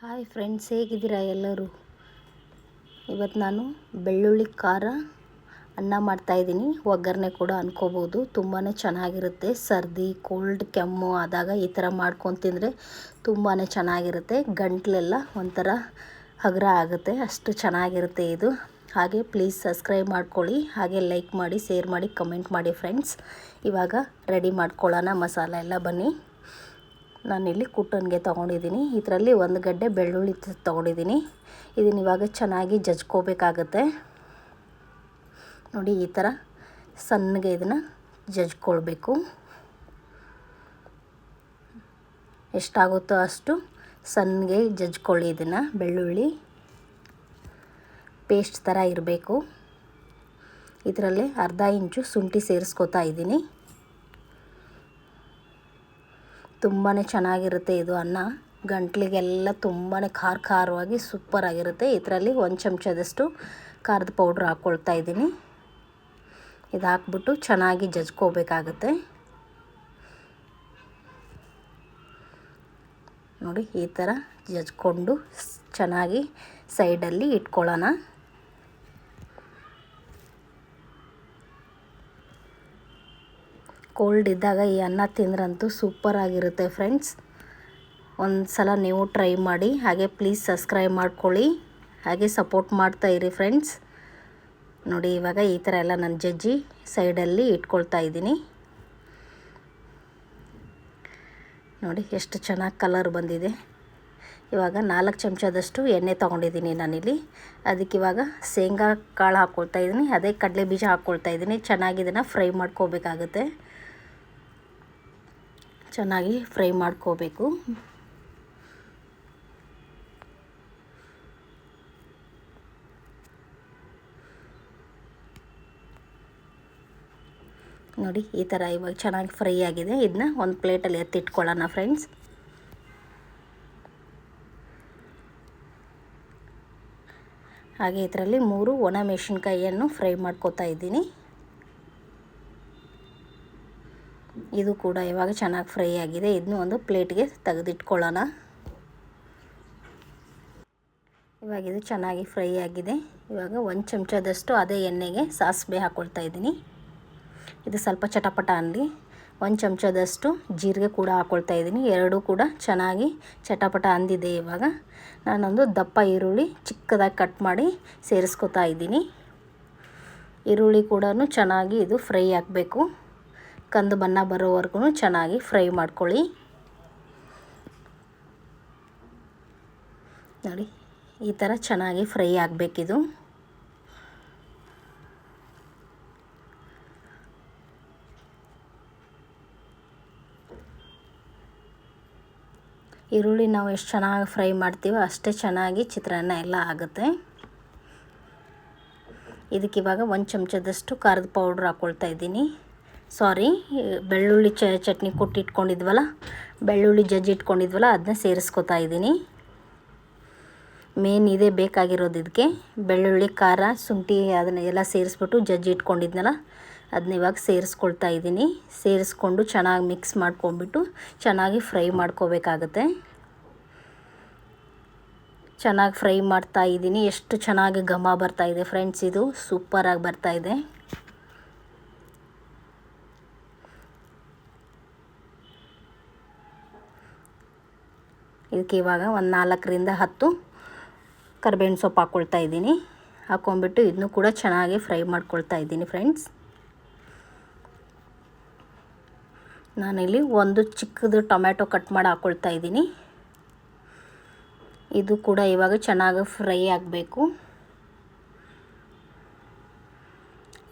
Hi friends ಹೇಗಿದ್ದೀರಾ ಎಲ್ಲರೂ? ಇವತ್ತು ನಾನು ಬೆಳ್ಳುಳ್ಳಿ ಖಾರ ಅನ್ನ ಮಾಡ್ತಾಯಿದ್ದೀನಿ ಒಗ್ಗರಣೆ ಕೂಡ ಅಂದ್ಕೋಬೋದು ತುಂಬಾ ಚೆನ್ನಾಗಿರುತ್ತೆ. ಸರ್ದಿ ಕೋಲ್ಡ್ ಕೆಮ್ಮು ಆದಾಗ ಈ ಥರ ಮಾಡ್ಕೊಂಡು ತಿಂದರೆ ತುಂಬಾ ಚೆನ್ನಾಗಿರುತ್ತೆ. ಗಂಟ್ಲೆಲ್ಲ ಒಂಥರ ಹಗುರ ಆಗುತ್ತೆ. ಅಷ್ಟು ಚೆನ್ನಾಗಿರುತ್ತೆ ಇದು. ಹಾಗೆ ಪ್ಲೀಸ್ ಸಬ್ಸ್ಕ್ರೈಬ್ ಮಾಡ್ಕೊಳ್ಳಿ. ಹಾಗೆ ಲೈಕ್ ಮಾಡಿ ಶೇರ್ ಮಾಡಿ ಕಮೆಂಟ್ ಮಾಡಿ ಫ್ರೆಂಡ್ಸ್ ಇವಾಗ ರೆಡಿ ಮಾಡ್ಕೊಳ್ಳೋಣ ಮಸಾಲೆ ಎಲ್ಲ ಬನ್ನಿ. ನಾನಿಲ್ಲಿ ಕುಟ್ಟನ್ಗೆ ತೊಗೊಂಡಿದ್ದೀನಿ. ಇದರಲ್ಲಿ ಒಂದು ಗಡ್ಡೆ ಬೆಳ್ಳುಳ್ಳಿ ತೊಗೊಂಡಿದ್ದೀನಿ. ಇದನ್ನ ಇವಾಗ ಚೆನ್ನಾಗಿ ಜಜ್ಕೋಬೇಕಾಗತ್ತೆ. ನೋಡಿ, ಈ ಥರ ಸಣ್ಣಗೆ ಇದನ್ನು ಜಜ್ಕೊಳ್ಬೇಕು. ಎಷ್ಟಾಗುತ್ತೋ ಅಷ್ಟು ಸಣ್ಣಗೆ ಜಜ್ಕೊಳ್ಳಿ ಇದನ್ನು, ಬೆಳ್ಳುಳ್ಳಿ. ಪೇಸ್ಟ್ ಥರ ಇರಬೇಕು. ಇದರಲ್ಲಿ ಅರ್ಧ ಇಂಚು ಶುಂಠಿ ಸೇರಿಸ್ಕೋತಾ ಇದ್ದೀನಿ. ತುಂಬಾ ಚೆನ್ನಾಗಿರುತ್ತೆ ಇದು ಅನ್ನ. ಗಂಟ್ಲಿಗೆಲ್ಲ ತುಂಬಾ ಖಾರ ಖಾರವಾಗಿ ಸೂಪರಾಗಿರುತ್ತೆ ಇದರಲ್ಲಿ ಒಂದು ಚಮಚದಷ್ಟು ಖಾರದ ಪೌಡ್ರ್ ಹಾಕ್ಕೊಳ್ತಾ ಇದ್ದೀನಿ. ಇದು ಹಾಕ್ಬಿಟ್ಟು ಚೆನ್ನಾಗಿ ಜಜ್ಕೋಬೇಕಾಗತ್ತೆ. ನೋಡಿ, ಈ ಥರ ಜಜ್ಕೊಂಡು ಚೆನ್ನಾಗಿ ಸೈಡಲ್ಲಿ ಇಟ್ಕೊಳ್ಳೋಣ. ಕೋಲ್ಡ್ ಇದ್ದಾಗ ಈ ಅನ್ನ ತಿಂದ್ರಂತೂ ಸೂಪರಾಗಿರುತ್ತೆ ಫ್ರೆಂಡ್ಸ್ ಒಂದು ಸಲ ನೀವು ಟ್ರೈ ಮಾಡಿ, ಹಾಗೆ ಪ್ಲೀಸ್ ಸಬ್ಸ್ಕ್ರೈಬ್ ಮಾಡ್ಕೊಳ್ಳಿ, ಹಾಗೆ ಸಪೋರ್ಟ್ ಮಾಡ್ತಾ ಇರಿ ಫ್ರೆಂಡ್ಸ್ ನೋಡಿ, ಇವಾಗ ಈ ಥರ ಎಲ್ಲ ನನ್ನ ಜಜ್ಜಿ ಸೈಡಲ್ಲಿ ಇಟ್ಕೊಳ್ತಾ ಇದ್ದೀನಿ. ನೋಡಿ, ಎಷ್ಟು ಚೆನ್ನಾಗಿ ಕಲರ್ ಬಂದಿದೆ. ಇವಾಗ ನಾಲ್ಕು ಚಮಚದಷ್ಟು ಎಣ್ಣೆ ತೊಗೊಂಡಿದ್ದೀನಿ ನಾನಿಲ್ಲಿ. ಅದಕ್ಕೆ ಇವಾಗ ಶೇಂಗಾ ಕಾಳು ಹಾಕ್ಕೊಳ್ತಾ ಇದ್ದೀನಿ. ಅದೇ ಕಡಲೆ ಬೀಜ ಹಾಕ್ಕೊಳ್ತಾ ಇದ್ದೀನಿ. ಚೆನ್ನಾಗಿ ಇದನ್ನು ಫ್ರೈ ಮಾಡ್ಕೋಬೇಕಾಗುತ್ತೆ. ಚೆನ್ನಾಗಿ ಫ್ರೈ ಮಾಡ್ಕೋಬೇಕು. ನೋಡಿ, ಈ ಥರ ಇವಾಗ ಚೆನ್ನಾಗಿ ಫ್ರೈ ಆಗಿದೆ. ಇದನ್ನ ಒಂದು ಪ್ಲೇಟಲ್ಲಿ ಎತ್ತಿಟ್ಕೊಳ್ಳೋಣ ಫ್ರೆಂಡ್ಸ್. ಹಾಗೆ ಇದರಲ್ಲಿ ಮೂರು ಒಣ ಮೆಣಸಿನ್ಕಾಯಿಯನ್ನು ಫ್ರೈ ಮಾಡ್ಕೋತಾ ಇದ್ದೀನಿ. ಇದು ಕೂಡ ಇವಾಗ ಚೆನ್ನಾಗಿ ಫ್ರೈ ಆಗಿದೆ. ಇದನ್ನು ಒಂದು ಪ್ಲೇಟ್ಗೆ ತೆಗೆದಿಟ್ಕೊಳ್ಳೋಣ. ಇವಾಗ ಇದು ಚೆನ್ನಾಗಿ ಫ್ರೈ ಆಗಿದೆ. ಇವಾಗ ಒಂದು ಚಮಚದಷ್ಟು ಅದೇ ಎಣ್ಣೆಗೆ ಸಾಸಿವೆ ಹಾಕ್ಕೊಳ್ತಾ ಇದ್ದೀನಿ. ಇದು ಸ್ವಲ್ಪ ಚಟಪಟ ಅನ್ನಲಿ ಒಂದು ಚಮಚದಷ್ಟು ಜೀರಿಗೆ ಕೂಡ ಹಾಕ್ಕೊಳ್ತಾ ಇದ್ದೀನಿ. ಎರಡೂ ಕೂಡ ಚೆನ್ನಾಗಿ ಚಟಪಟ ಅಂದಿದೆ ಇವಾಗ. ನಾನೊಂದು ದಪ್ಪ ಈರುಳ್ಳಿ ಚಿಕ್ಕದಾಗಿ ಕಟ್ ಮಾಡಿ ಸೇರಿಸ್ಕೊತಾ ಇದ್ದೀನಿ. ಈರುಳ್ಳಿ ಕೂಡ ಚೆನ್ನಾಗಿ ಇದು ಫ್ರೈ ಆಗಬೇಕು. ಕಂದು ಬಣ್ಣ ಬರೋವರೆಗೂ ಚೆನ್ನಾಗಿ ಫ್ರೈ ಮಾಡ್ಕೊಳ್ಳಿ. ನೋಡಿ, ಈ ಥರ ಚೆನ್ನಾಗಿ ಫ್ರೈ ಆಗಬೇಕಿದು. ಈರುಳ್ಳಿ ನಾವು ಎಷ್ಟು ಚೆನ್ನಾಗಿ ಫ್ರೈ ಮಾಡ್ತೀವೋ ಅಷ್ಟೇ ಚೆನ್ನಾಗಿ ಚಿತ್ರಾನ್ನ ಎಲ್ಲ ಆಗುತ್ತೆ. ಇದಕ್ಕೆ ಇವಾಗ ಒಂದು ಚಮಚದಷ್ಟು ಖಾರದ ಪೌಡ್ರ್ ಹಾಕ್ಕೊಳ್ತಾ ಇದ್ದೀನಿ. ಸಾರಿ, ಬೆಳ್ಳುಳ್ಳಿ ಚ, ಚಟ್ನಿ ಕೊಟ್ಟಿಟ್ಕೊಂಡಿದ್ವಲ್ಲ, ಬೆಳ್ಳುಳ್ಳಿ ಜಜ್ಜಿ ಇಟ್ಕೊಂಡಿದ್ವಲ್ಲ ಅದನ್ನ ಸೇರಿಸ್ಕೊತಾ ಇದ್ದೀನಿ. ಮೇನ್ ಇದೇ ಬೇಕಾಗಿರೋದು ಇದಕ್ಕೆ ಬೆಳ್ಳುಳ್ಳಿ, ಖಾರ, ಶುಂಠಿ ಅದನ್ನ ಎಲ್ಲ ಸೇರಿಸ್ಬಿಟ್ಟು ಜಜ್ಜಿ ಇಟ್ಕೊಂಡಿದ್ನಲ್ಲ ಅದನ್ನ ಇವಾಗ ಸೇರಿಸ್ಕೊಳ್ತಾ ಇದ್ದೀನಿ. ಸೇರಿಸ್ಕೊಂಡು ಚೆನ್ನಾಗಿ ಮಿಕ್ಸ್ ಮಾಡ್ಕೊಂಬಿಟ್ಟು ಚೆನ್ನಾಗಿ ಫ್ರೈ ಮಾಡ್ಕೋಬೇಕಾಗತ್ತೆ. ಚೆನ್ನಾಗಿ ಫ್ರೈ ಮಾಡ್ತಾ ಇದ್ದೀನಿ. ಎಷ್ಟು ಚೆನ್ನಾಗಿ ಘಮ ಬರ್ತಾಯಿದೆ ಫ್ರೆಂಡ್ಸ್, ಇದು ಸೂಪರಾಗಿ ಬರ್ತಾ ಇದಕ್ಕೆ ಇವಾಗ ಒಂದು ನಾಲ್ಕರಿಂದ ಹತ್ತು ಕರ್ಬೇವಿನ ಸೊಪ್ಪು ಹಾಕ್ಕೊಳ್ತಾ ಇದ್ದೀನಿ. ಹಾಕ್ಕೊಂಬಿಟ್ಟು ಇದನ್ನು ಕೂಡ ಚೆನ್ನಾಗಿ ಫ್ರೈ ಮಾಡ್ಕೊಳ್ತಾ ಇದ್ದೀನಿ ಫ್ರೆಂಡ್ಸ್. ನಾನಿಲ್ಲಿ ಒಂದು ಚಿಕ್ಕದು ಟೊಮ್ಯಾಟೊ ಕಟ್ ಮಾಡಿ ಹಾಕ್ಕೊಳ್ತಾ ಇದ್ದೀನಿ. ಇದು ಕೂಡ ಇವಾಗ ಚೆನ್ನಾಗಿ ಫ್ರೈ ಆಗಬೇಕು.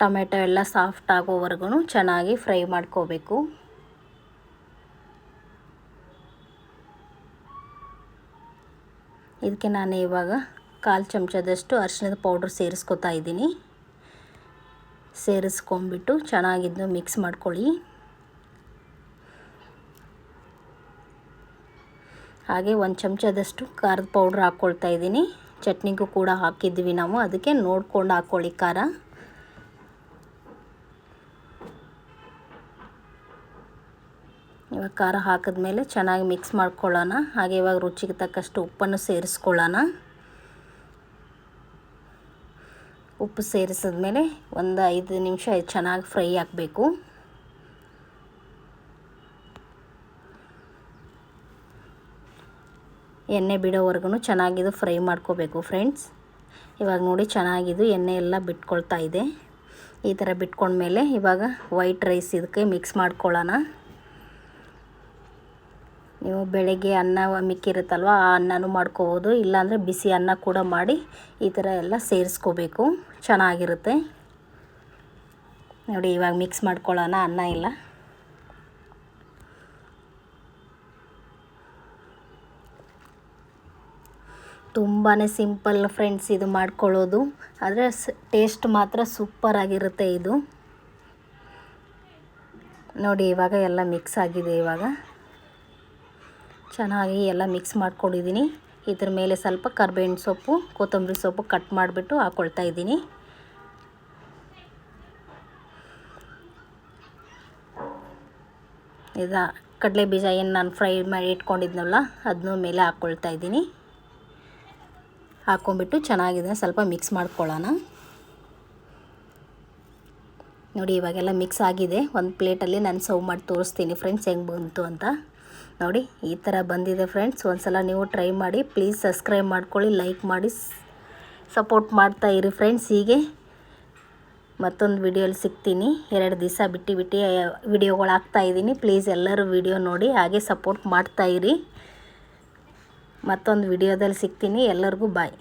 ಟೊಮೆಟೊ ಎಲ್ಲ ಸಾಫ್ಟ್ ಆಗೋವರೆಗೂ ಚೆನ್ನಾಗಿ ಫ್ರೈ ಮಾಡ್ಕೋಬೇಕು. ಇದಕ್ಕೆ ನಾನು ಇವಾಗ ಕಾಲು ಚಮಚದಷ್ಟು ಅರಿಶಿಣದ ಪೌಡ್ರ್ ಸೇರಿಸ್ಕೊತಾ ಇದ್ದೀನಿ. ಸೇರಿಸ್ಕೊಂಬಿಟ್ಟು ಚೆನ್ನಾಗಿದ್ದು ಮಿಕ್ಸ್ ಮಾಡ್ಕೊಳ್ಳಿ. ಹಾಗೆ ಒಂದು ಚಮಚದಷ್ಟು ಖಾರದ ಪೌಡ್ರ್ ಹಾಕ್ಕೊಳ್ತಾ ಇದ್ದೀನಿ. ಚಟ್ನಿಗೂ ಕೂಡ ಹಾಕಿದ್ವಿ ನಾವು, ಅದಕ್ಕೆ ನೋಡ್ಕೊಂಡು ಹಾಕ್ಕೊಳ್ಳಿ ಖಾರ. ಇವಾಗ ಖಾರ ಹಾಕಿದ್ಮೇಲೆ ಚೆನ್ನಾಗಿ ಮಿಕ್ಸ್ ಮಾಡ್ಕೊಳ್ಳೋಣ. ಹಾಗೆ ಇವಾಗ ರುಚಿಗೆ ತಕ್ಕಷ್ಟು ಉಪ್ಪನ್ನು ಸೇರಿಸ್ಕೊಳ್ಳೋಣ. ಉಪ್ಪು ಸೇರಿಸಿದ್ಮೇಲೆ ಒಂದು ಐದು ನಿಮಿಷ ಚೆನ್ನಾಗಿ ಫ್ರೈ ಆಗಬೇಕು ಎಣ್ಣೆ ಬಿಡೋವರೆಗೂ ಚೆನ್ನಾಗಿದು ಫ್ರೈ ಮಾಡ್ಕೋಬೇಕು ಫ್ರೆಂಡ್ಸ್. ಇವಾಗ ನೋಡಿ ಚೆನ್ನಾಗಿದ್ದು ಎಣ್ಣೆ ಎಲ್ಲ ಬಿಟ್ಕೊಳ್ತಾ ಇದೆ. ಈ ಥರ ಬಿಟ್ಕೊಂಡ್ಮೇಲೆ ಇವಾಗ ವೈಟ್ ರೈಸ್ ಇದಕ್ಕೆ ಮಿಕ್ಸ್ ಮಾಡ್ಕೊಳ್ಳೋಣ. ನೀವು ಬೆಳಗ್ಗೆ ಅನ್ನ ಮಿಕ್ಕಿರುತ್ತಲ್ವ, ಆ ಅನ್ನನೂ ಮಾಡ್ಕೋಬೋದು. ಇಲ್ಲಾಂದರೆ ಬಿಸಿ ಅನ್ನ ಕೂಡ ಮಾಡಿ ಈ ಥರ ಎಲ್ಲ ಸೇರಿಸ್ಕೋಬೇಕು. ಚೆನ್ನಾಗಿರುತ್ತೆ. ನೋಡಿ, ಇವಾಗ ಮಿಕ್ಸ್ ಮಾಡ್ಕೊಳ್ಳೋಣ, ಅನ್ನ ಇಲ್ಲ ತುಂಬಾ ಸಿಂಪಲ್ ಫ್ರೆಂಡ್ಸ್ ಇದು ಮಾಡ್ಕೊಳ್ಳೋದು. ಆದರೆ ಟೇಸ್ಟ್ ಮಾತ್ರ ಸೂಪರ್ ಆಗಿರುತ್ತೆ ಇದು. ನೋಡಿ, ಇವಾಗ ಎಲ್ಲ ಮಿಕ್ಸ್ ಆಗಿದೆ ಇವಾಗ. ಚೆನ್ನಾಗಿ ಎಲ್ಲ ಮಿಕ್ಸ್ ಮಾಡ್ಕೊಂಡಿದ್ದೀನಿ. ಇದ್ರ ಮೇಲೆ ಸ್ವಲ್ಪ ಕರ್ಬೇವಿನ ಸೊಪ್ಪು, ಕೊತ್ತಂಬರಿ ಸೊಪ್ಪು ಕಟ್ ಮಾಡಿಬಿಟ್ಟು ಹಾಕ್ಕೊಳ್ತಾ ಇದ್ದೀನಿ. ಇದು ಕಡಲೆ ಬೀಜ ಏನು ನಾನು ಫ್ರೈ ಮಾಡಿ ಇಟ್ಕೊಂಡಿದ್ನಲ್ಲ ಅದನ್ನ ಮೇಲೆ ಹಾಕ್ಕೊಳ್ತಾ ಇದ್ದೀನಿ. ಹಾಕ್ಕೊಂಬಿಟ್ಟು ಚೆನ್ನಾಗಿದೆ ಸ್ವಲ್ಪ ಮಿಕ್ಸ್ ಮಾಡ್ಕೊಳ್ಳೋಣ. ನೋಡಿ ಇವಾಗೆಲ್ಲ ಮಿಕ್ಸ್ ಆಗಿದೆ. ಒಂದು ಪ್ಲೇಟಲ್ಲಿ ನಾನು ಸರ್ವ್ ಮಾಡಿ ತೋರಿಸ್ತೀನಿ. ಫ್ರೆಂಡ್ಸ್ ಹೆಂಗೆ ಬಂತು ಅಂತ. ನೋಡಿ, ಈ ಥರ ಬಂದಿದೆ ಫ್ರೆಂಡ್ಸ್ ಒಂದು ಸಲ ನೀವು ಟ್ರೈ ಮಾಡಿ ಪ್ಲೀಸ್ ಸಬ್ಸ್ಕ್ರೈಬ್ ಮಾಡ್ಕೊಳ್ಳಿ ಲೈಕ್ ಮಾಡಿ ಸಪೋರ್ಟ್ ಮಾಡ್ತಾ ಇರಿ ಫ್ರೆಂಡ್ಸ್ ಹೀಗೆ ಮತ್ತೊಂದು ವಿಡಿಯೋಲಿ ಸಿಗ್ತೀನಿ. ಎರಡು ದಿವಸ ಬಿಟ್ಟು ಬಿಟ್ಟು ವಿಡಿಯೋಗಳು ಹಾಕ್ತಾಯಿದ್ದೀನಿ ಪ್ಲೀಸ್ ಎಲ್ಲರೂ ವಿಡಿಯೋ ನೋಡಿ, ಹಾಗೆ ಸಪೋರ್ಟ್ ಮಾಡ್ತಾಯಿರಿ ಮತ್ತೊಂದು ವಿಡಿಯೋದಲ್ಲಿ ಸಿಗ್ತೀನಿ. ಎಲ್ಲರಿಗೂ ಬಾಯ್